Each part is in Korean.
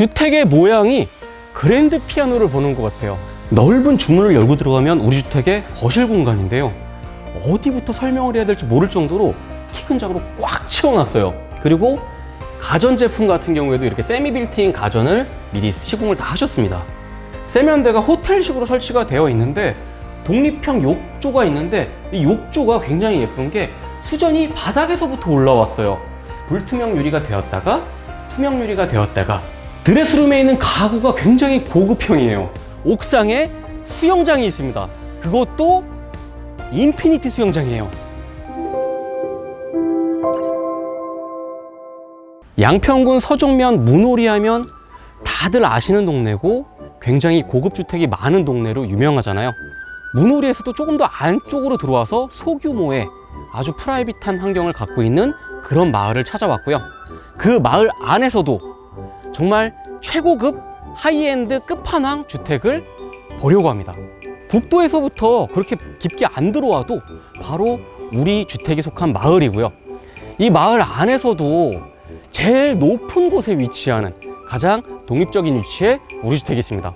주택의 모양이 그랜드 피아노를 보는 것 같아요. 넓은 주문을 열고 들어가면 우리 주택의 거실 공간인데요. 어디부터 설명을 해야 될지 모를 정도로 키 큰 장으로 꽉 채워놨어요. 그리고 가전제품 같은 경우에도 이렇게 세미 빌트인 가전을 미리 시공을 다 하셨습니다. 세면대가 호텔식으로 설치가 되어 있는데 독립형 욕조가 있는데 이 욕조가 굉장히 예쁜 게 수전이 바닥에서부터 올라왔어요. 불투명 유리가 되었다가 투명 유리가 되었다가 드레스룸에 있는 가구가 굉장히 고급형이에요. 옥상에 수영장이 있습니다. 그것도 인피니티 수영장이에요. 양평군 서종면 문오리 하면 다들 아시는 동네고 굉장히 고급 주택이 많은 동네로 유명하잖아요. 문오리에서도 조금 더 안쪽으로 들어와서 소규모의 아주 프라이빗한 환경을 갖고 있는 그런 마을을 찾아왔고요. 그 마을 안에서도 정말 최고급 하이엔드 끝판왕 주택을 보려고 합니다. 북도에서부터 그렇게 깊게 안 들어와도 바로 우리 주택이 속한 마을이고요. 이 마을 안에서도 제일 높은 곳에 위치하는 가장 독립적인 위치에 우리 주택이 있습니다.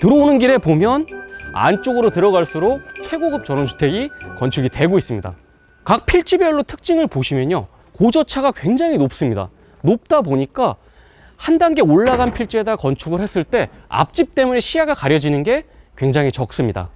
들어오는 길에 보면 안쪽으로 들어갈수록 최고급 전원주택이 건축이 되고 있습니다. 각 필지별로 특징을 보시면요. 고저차가 굉장히 높습니다. 높다 보니까 한 단계 올라간 필지에다 건축을 했을 때 앞집 때문에 시야가 가려지는 게 굉장히 적습니다.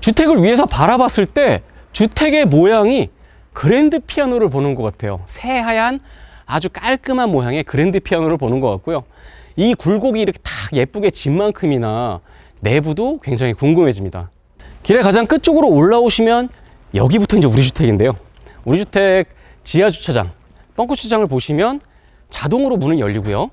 주택을 위에서 바라봤을 때 주택의 모양이 그랜드 피아노를 보는 것 같아요. 새하얀 아주 깔끔한 모양의 그랜드 피아노를 보는 것 같고요. 이 굴곡이 이렇게 딱 예쁘게 진 만큼이나 내부도 굉장히 궁금해집니다. 길의 가장 끝쪽으로 올라오시면 여기부터 이제 우리 주택인데요. 우리 주택 지하 주차장, 벙커 주차장을 보시면 자동으로 문은 열리고요.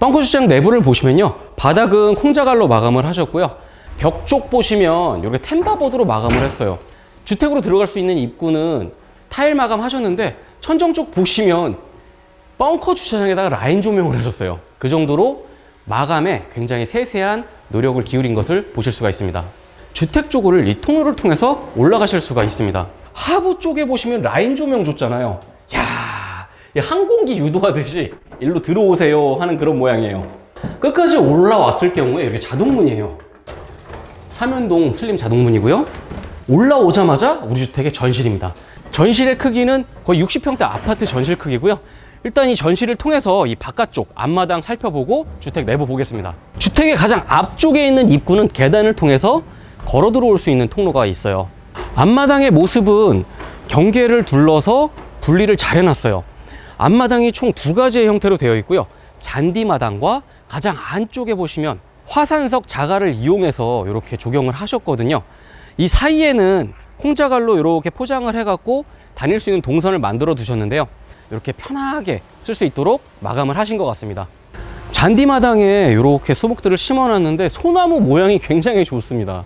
벙커 주차장 내부를 보시면요. 바닥은 콩자갈로 마감을 하셨고요. 벽 쪽 보시면 이렇게 템바보드로 마감을 했어요. 주택으로 들어갈 수 있는 입구는 타일 마감 하셨는데 천정 쪽 보시면 벙커 주차장에다가 라인 조명을 하셨어요. 그 정도로 마감에 굉장히 세세한 노력을 기울인 것을 보실 수가 있습니다. 주택 쪽을 이 통로를 통해서 올라가실 수가 있습니다. 하부 쪽에 보시면 라인 조명 줬잖아요. 야, 이 항공기 유도하듯이 일로 들어오세요 하는 그런 모양이에요. 끝까지 올라왔을 경우에 이렇게 자동문이에요. 삼연동 슬림 자동문이고요. 올라오자마자 우리 주택의 전실입니다. 전실의 크기는 거의 60평대 아파트 전실 크기고요. 일단 이 전실을 통해서 이 바깥쪽 앞마당 살펴보고 주택 내부 보겠습니다. 주택의 가장 앞쪽에 있는 입구는 계단을 통해서 걸어 들어올 수 있는 통로가 있어요. 앞마당의 모습은 경계를 둘러서 분리를 잘 해놨어요. 앞마당이 총 두 가지의 형태로 되어 있고요. 잔디마당과 가장 안쪽에 보시면 화산석 자갈을 이용해서 이렇게 조경을 하셨거든요. 이 사이에는 콩자갈로 이렇게 포장을 해갖고 다닐 수 있는 동선을 만들어 두셨는데요. 이렇게 편하게 쓸 수 있도록 마감을 하신 것 같습니다. 잔디마당에 이렇게 수목들을 심어놨는데 소나무 모양이 굉장히 좋습니다.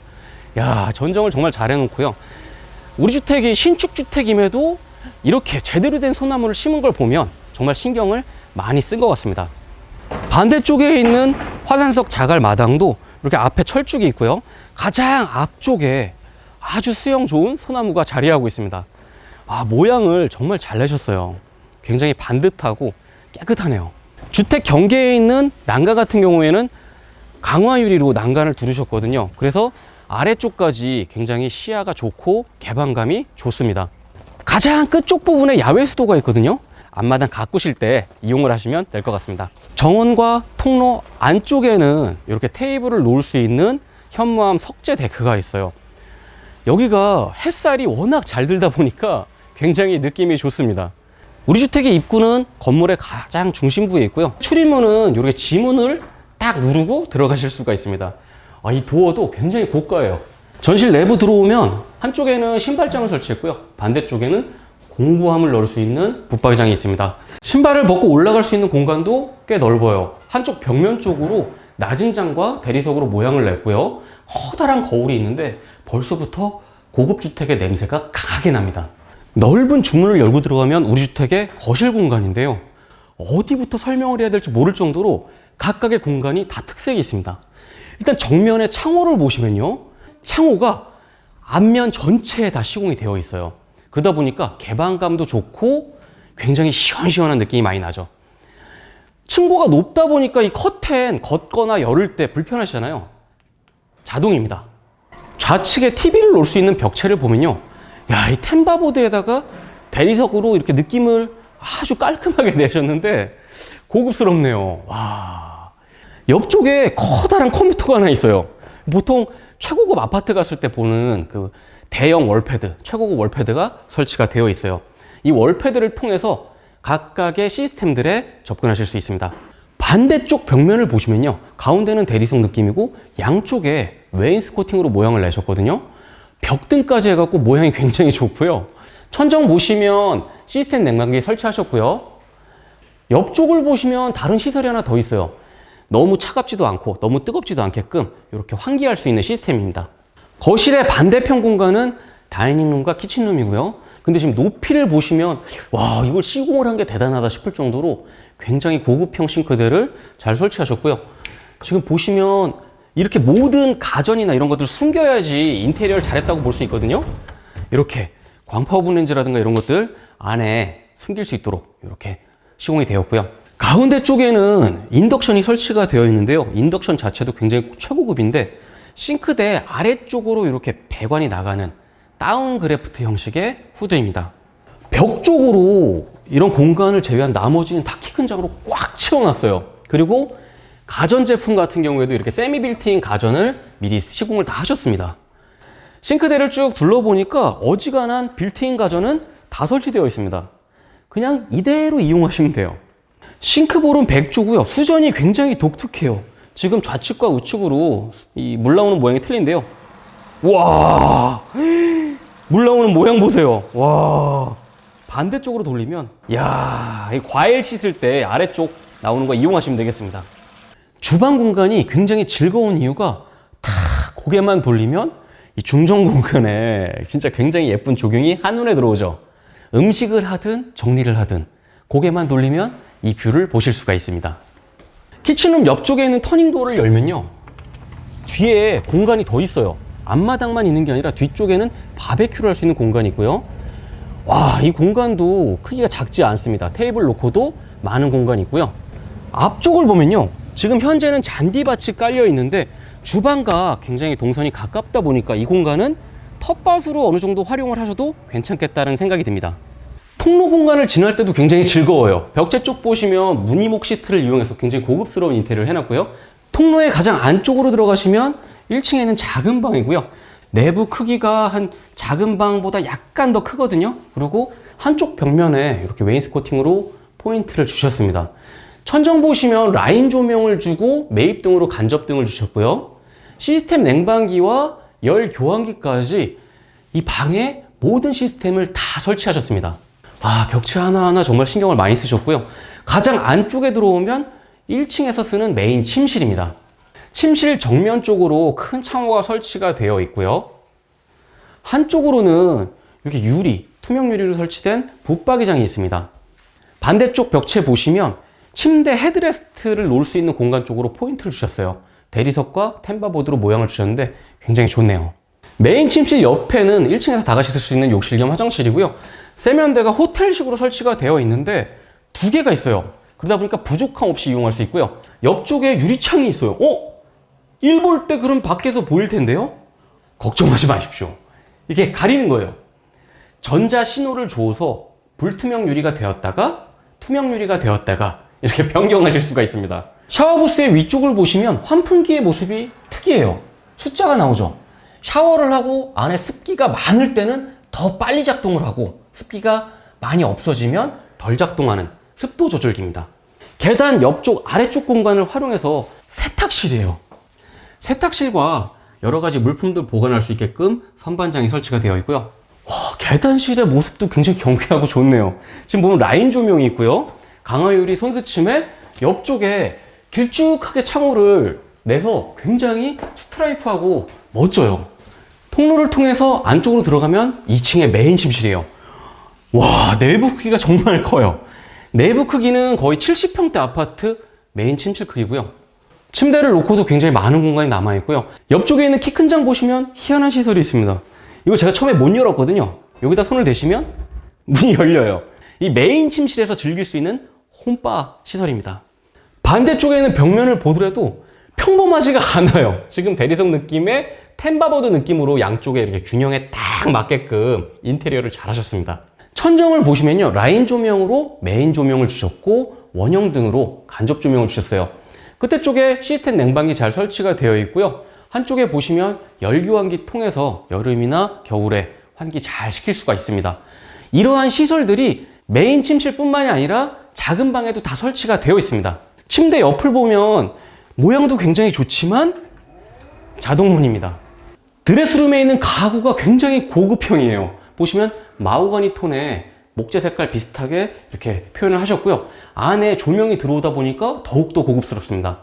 야 전정을 정말 잘 해놓고요. 우리 주택이 신축 주택임에도 이렇게 제대로 된 소나무를 심은 걸 보면 정말 신경을 많이 쓴 것 같습니다. 반대쪽에 있는 화산석 자갈 마당도 이렇게 앞에 철쭉이 있고요. 가장 앞쪽에 아주 수영 좋은 소나무가 자리하고 있습니다. 아, 모양을 정말 잘 내셨어요. 굉장히 반듯하고 깨끗하네요. 주택 경계에 있는 난가 같은 경우에는 강화 유리로 난간을 두르셨거든요. 그래서 아래쪽까지 굉장히 시야가 좋고 개방감이 좋습니다. 가장 끝쪽 부분에 야외 수도가 있거든요. 앞마당 가꾸실 때 이용을 하시면 될 것 같습니다. 정원과 통로 안쪽에는 이렇게 테이블을 놓을 수 있는 현무암 석재 데크가 있어요. 여기가 햇살이 워낙 잘 들다 보니까 굉장히 느낌이 좋습니다. 우리 주택의 입구는 건물의 가장 중심부에 있고요. 출입문은 이렇게 지문을 딱 누르고 들어가실 수가 있습니다. 아, 이 도어도 굉장히 고가예요. 전실 내부 들어오면 한쪽에는 신발장을 설치했고요. 반대쪽에는 공구함을 넣을 수 있는 붙박이장이 있습니다. 신발을 벗고 올라갈 수 있는 공간도 꽤 넓어요. 한쪽 벽면 쪽으로 낮은 장과 대리석으로 모양을 냈고요. 커다란 거울이 있는데 벌써부터 고급 주택의 냄새가 강하게 납니다. 넓은 주문을 열고 들어가면 우리 주택의 거실 공간인데요. 어디부터 설명을 해야 될지 모를 정도로 각각의 공간이 다 특색이 있습니다. 일단 정면에 창호를 보시면요. 창호가 앞면 전체에 다 시공이 되어 있어요. 그러다 보니까 개방감도 좋고 굉장히 시원시원한 느낌이 많이 나죠. 층고가 높다 보니까 이 커튼 걷거나 열을 때 불편하시잖아요. 자동입니다. 좌측에 TV를 놓을 수 있는 벽체를 보면요. 야, 이 템바보드에다가 대리석으로 이렇게 느낌을 아주 깔끔하게 내셨는데 고급스럽네요. 와. 옆쪽에 커다란 컴퓨터가 하나 있어요. 보통 최고급 아파트 갔을 때 보는 그 대형 월패드, 최고급 월패드가 설치가 되어 있어요. 이 월패드를 통해서 각각의 시스템들에 접근하실 수 있습니다. 반대쪽 벽면을 보시면요. 가운데는 대리석 느낌이고 양쪽에 웨인스코팅으로 모양을 내셨거든요. 벽등까지 해갖고 모양이 굉장히 좋고요. 천정 보시면 시스템 냉방기 설치하셨고요. 옆쪽을 보시면 다른 시설이 하나 더 있어요. 너무 차갑지도 않고 너무 뜨겁지도 않게끔 이렇게 환기할 수 있는 시스템입니다. 거실의 반대편 공간은 다이닝룸과 키친룸이고요. 근데 지금 높이를 보시면 와 이걸 시공을 한 게 대단하다 싶을 정도로 굉장히 고급형 싱크대를 잘 설치하셨고요. 지금 보시면 이렇게 모든 가전이나 이런 것들 숨겨야지 인테리어를 잘했다고 볼 수 있거든요. 이렇게 광파 오븐 렌즈라든가 이런 것들 안에 숨길 수 있도록 이렇게 시공이 되었고요. 가운데 쪽에는 인덕션이 설치가 되어 있는데요. 인덕션 자체도 굉장히 최고급인데 싱크대 아래쪽으로 이렇게 배관이 나가는 다운 그래프트 형식의 후드입니다. 벽 쪽으로 이런 공간을 제외한 나머지는 다 키 큰 장으로 꽉 채워놨어요. 그리고 가전제품 같은 경우에도 이렇게 세미 빌트인 가전을 미리 시공을 다 하셨습니다. 싱크대를 쭉 둘러보니까 어지간한 빌트인 가전은 다 설치되어 있습니다. 그냥 이대로 이용하시면 돼요. 싱크볼은 백조고요. 수전이 굉장히 독특해요. 지금 좌측과 우측으로 이 물 나오는 모양이 틀린데요. 와, 물 나오는 모양 보세요. 와, 반대쪽으로 돌리면, 야, 이 과일 씻을 때 아래쪽 나오는 거 이용하시면 되겠습니다. 주방 공간이 굉장히 즐거운 이유가 다 고개만 돌리면 이 중정 공간에 진짜 굉장히 예쁜 조경이 한눈에 들어오죠. 음식을 하든 정리를 하든 고개만 돌리면 이 뷰를 보실 수가 있습니다. 키친룸 옆쪽에 있는 터닝도어를 열면요. 뒤에 공간이 더 있어요. 앞마당만 있는 게 아니라 뒤쪽에는 바베큐를 할 수 있는 공간이 있고요. 와, 이 공간도 크기가 작지 않습니다. 테이블 놓고도 많은 공간이 있고요. 앞쪽을 보면요. 지금 현재는 잔디밭이 깔려 있는데 주방과 굉장히 동선이 가깝다 보니까 이 공간은 텃밭으로 어느 정도 활용을 하셔도 괜찮겠다는 생각이 듭니다. 통로 공간을 지날 때도 굉장히 즐거워요. 벽체 쪽 보시면 무늬목 시트를 이용해서 굉장히 고급스러운 인테리어를 해놨고요. 통로의 가장 안쪽으로 들어가시면 1층에는 작은 방이고요. 내부 크기가 한 작은 방보다 약간 더 크거든요. 그리고 한쪽 벽면에 이렇게 웨인스코팅으로 포인트를 주셨습니다. 천정 보시면 라인 조명을 주고 매입등으로 간접등을 주셨고요. 시스템 냉방기와 열 교환기까지 이 방에 모든 시스템을 다 설치하셨습니다. 아, 벽체 하나하나 정말 신경을 많이 쓰셨고요. 가장 안쪽에 들어오면 1층에서 쓰는 메인 침실입니다. 침실 정면 쪽으로 큰 창호가 설치가 되어 있고요. 한쪽으로는 이렇게 유리, 투명 유리로 설치된 붙박이장이 있습니다. 반대쪽 벽체 보시면 침대 헤드레스트를 놓을 수 있는 공간 쪽으로 포인트를 주셨어요. 대리석과 템바보드로 모양을 주셨는데 굉장히 좋네요. 메인 침실 옆에는 1층에서 다 같이 쓸 수 있는 욕실 겸 화장실이고요. 세면대가 호텔식으로 설치가 되어 있는데 두 개가 있어요. 그러다 보니까 부족함 없이 이용할 수 있고요. 옆쪽에 유리창이 있어요. 어? 일 볼 때 그럼 밖에서 보일 텐데요? 걱정하지 마십시오. 이게 가리는 거예요. 전자 신호를 줘서 불투명 유리가 되었다가 투명 유리가 되었다가 이렇게 변경하실 수가 있습니다. 샤워부스의 위쪽을 보시면 환풍기의 모습이 특이해요. 숫자가 나오죠. 샤워를 하고 안에 습기가 많을 때는 더 빨리 작동을 하고 습기가 많이 없어지면 덜 작동하는 습도 조절기입니다. 계단 옆쪽 아래쪽 공간을 활용해서 세탁실이에요. 세탁실과 여러 가지 물품들 보관할 수 있게끔 선반장이 설치가 되어 있고요. 와, 계단실의 모습도 굉장히 경쾌하고 좋네요. 지금 보면 라인 조명이 있고요. 강화유리 손수침에 옆쪽에 길쭉하게 창호를 내서 굉장히 스트라이프하고 멋져요. 통로를 통해서 안쪽으로 들어가면 2층의 메인 침실이에요. 와, 내부 크기가 정말 커요. 내부 크기는 거의 70평대 아파트 메인 침실 크기고요. 침대를 놓고도 굉장히 많은 공간이 남아있고요. 옆쪽에 있는 키 큰 장 보시면 희한한 시설이 있습니다. 이거 제가 처음에 못 열었거든요. 여기다 손을 대시면 문이 열려요. 이 메인 침실에서 즐길 수 있는 홈바 시설입니다. 반대쪽에는 벽면을 보더라도 평범하지가 않아요. 지금 대리석 느낌의 템바보드 느낌으로 양쪽에 이렇게 균형에 딱 맞게끔 인테리어를 잘 하셨습니다. 천정을 보시면요. 라인 조명으로 메인 조명을 주셨고 원형 등으로 간접 조명을 주셨어요. 끝에 쪽에 시스템 냉방기 잘 설치가 되어 있고요. 한쪽에 보시면 열교환기 통해서 여름이나 겨울에 환기 잘 시킬 수가 있습니다. 이러한 시설들이 메인 침실뿐만이 아니라 작은 방에도 다 설치가 되어 있습니다. 침대 옆을 보면 모양도 굉장히 좋지만 자동문입니다. 드레스룸에 있는 가구가 굉장히 고급형이에요. 보시면 마호가니 톤의 목재 색깔 비슷하게 이렇게 표현을 하셨고요. 안에 조명이 들어오다 보니까 더욱더 고급스럽습니다.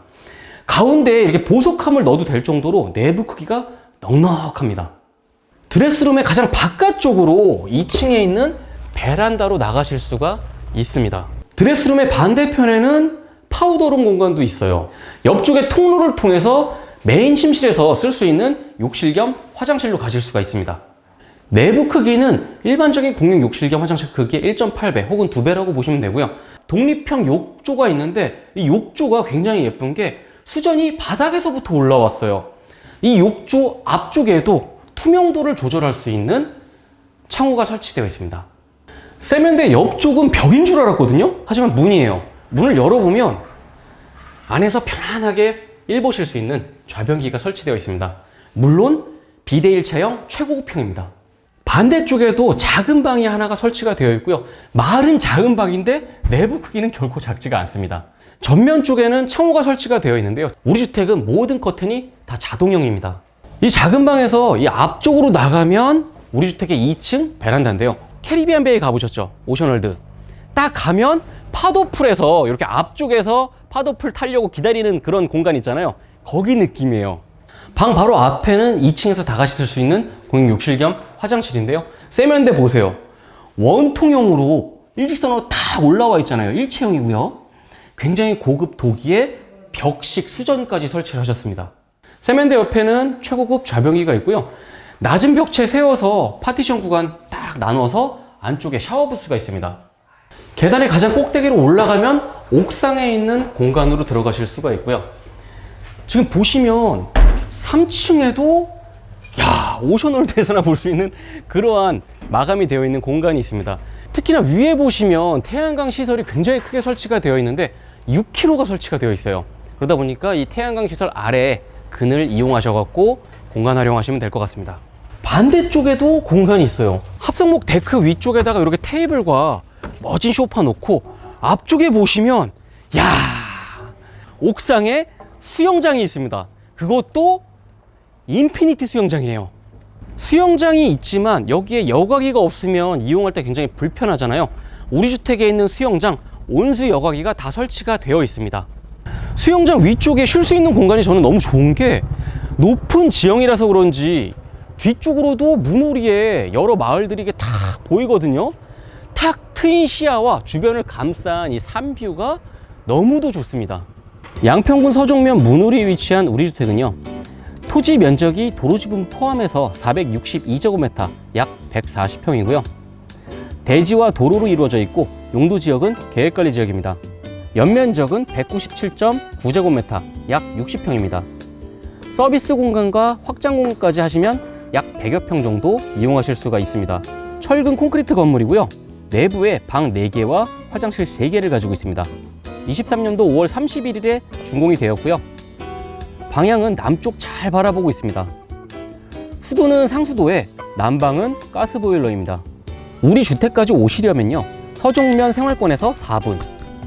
가운데에 이렇게 보석함을 넣어도 될 정도로 내부 크기가 넉넉합니다. 드레스룸의 가장 바깥쪽으로 2층에 있는 베란다로 나가실 수가 있습니다. 드레스룸의 반대편에는 파우더룸 공간도 있어요. 옆쪽에 통로를 통해서 메인 침실에서 쓸 수 있는 욕실 겸 화장실로 가실 수가 있습니다. 내부 크기는 일반적인 공용 욕실 겸 화장실 크기의 1.8배 혹은 2배라고 보시면 되고요. 독립형 욕조가 있는데 이 욕조가 굉장히 예쁜 게 수전이 바닥에서부터 올라왔어요. 이 욕조 앞쪽에도 투명도를 조절할 수 있는 창호가 설치되어 있습니다. 세면대 옆쪽은 벽인 줄 알았거든요. 하지만 문이에요. 문을 열어보면 안에서 편안하게 일 보실 수 있는 좌변기가 설치되어 있습니다. 물론 비대 1차형 최고급형입니다. 반대쪽에도 작은 방이 하나가 설치가 되어 있고요. 말은 작은 방인데 내부 크기는 결코 작지가 않습니다. 전면 쪽에는 창호가 설치가 되어 있는데요. 우리 주택은 모든 커튼이 다 자동형입니다. 이 작은 방에서 이 앞쪽으로 나가면 우리 주택의 2층 베란다인데요. 캐리비안 베이 가보셨죠? 오션월드. 딱 가면 파도풀에서 이렇게 앞쪽에서 파도풀 타려고 기다리는 그런 공간 있잖아요. 거기 느낌이에요. 방 바로 앞에는 2층에서 다 같이 쓸 수 있는 공용 욕실 겸 화장실인데요. 세면대 보세요. 원통형으로 일직선으로 딱 올라와 있잖아요. 일체형이고요. 굉장히 고급 도기에 벽식 수전까지 설치를 하셨습니다. 세면대 옆에는 최고급 좌변기가 있고요. 낮은 벽체 세워서 파티션 구간 딱 나눠서 안쪽에 샤워 부스가 있습니다. 계단의 가장 꼭대기로 올라가면 옥상에 있는 공간으로 들어가실 수가 있고요. 지금 보시면 3층에도 야 오션월드에서나 볼 수 있는 그러한 마감이 되어 있는 공간이 있습니다. 특히나 위에 보시면 태양광 시설이 굉장히 크게 설치가 되어 있는데 6kg가 설치가 되어 있어요. 그러다 보니까 이 태양광 시설 아래에 그늘 이용하셔 갖고 공간 활용하시면 될 것 같습니다. 반대쪽에도 공간이 있어요. 합성목 데크 위쪽에다가 이렇게 테이블과 멋진 소파 놓고 앞쪽에 보시면 야 옥상에 수영장이 있습니다. 그것도 인피니티 수영장이에요. 수영장이 있지만 여기에 여과기가 없으면 이용할 때 굉장히 불편하잖아요. 우리 주택에 있는 수영장 온수 여과기가 다 설치가 되어 있습니다. 수영장 위쪽에 쉴 수 있는 공간이 저는 너무 좋은 게 높은 지형이라서 그런지 뒤쪽으로도 문오리에 여러 마을들이 이게 탁 보이거든요. 탁 트인 시야와 주변을 감싼 이 산뷰가 너무도 좋습니다. 양평군 서종면 문오리에 위치한 우리 주택은요. 토지 면적이 도로 지분 포함해서 462제곱미터, 약 140평이고요. 대지와 도로로 이루어져 있고 용도 지역은 계획관리 지역입니다. 연면적은 197.9제곱미터, 약 60평입니다. 서비스 공간과 확장 공간까지 하시면 약 100여 평 정도 이용하실 수가 있습니다. 철근 콘크리트 건물이고요. 내부에 방 4개와 화장실 3개를 가지고 있습니다. 23년도 5월 31일에 준공이 되었고요. 방향은 남쪽 잘 바라보고 있습니다. 수도는 상수도에 난방은 가스보일러입니다. 우리 주택까지 오시려면요. 서종면 생활권에서 4분,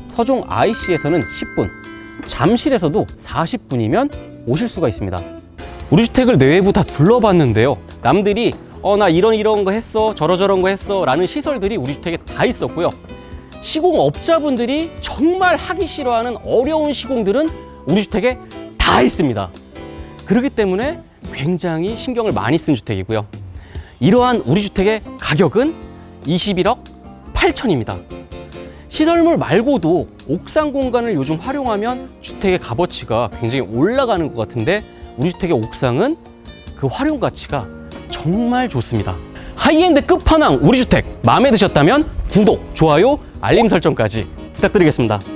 서종 IC에서는 10분, 잠실에서도 40분이면 오실 수가 있습니다. 우리 주택을 내외부 다 둘러봤는데요. 남들이 어 나 이런 이런 거 했어 저러 저런 거 했어 라는 시설들이 우리 주택에 다 있었고요. 시공업자분들이 정말 하기 싫어하는 어려운 시공들은 우리 주택에 다 있습니다. 그렇기 때문에 굉장히 신경을 많이 쓴 주택이고요. 이러한 우리 주택의 가격은 21억 8천입니다. 시설물 말고도 옥상 공간을 요즘 활용하면 주택의 값어치가 굉장히 올라가는 것 같은데 우리 주택의 옥상은 그 활용 가치가 정말 좋습니다. 하이엔드 끝판왕 우리 주택 마음에 드셨다면 구독, 좋아요, 알림 설정까지 부탁드리겠습니다.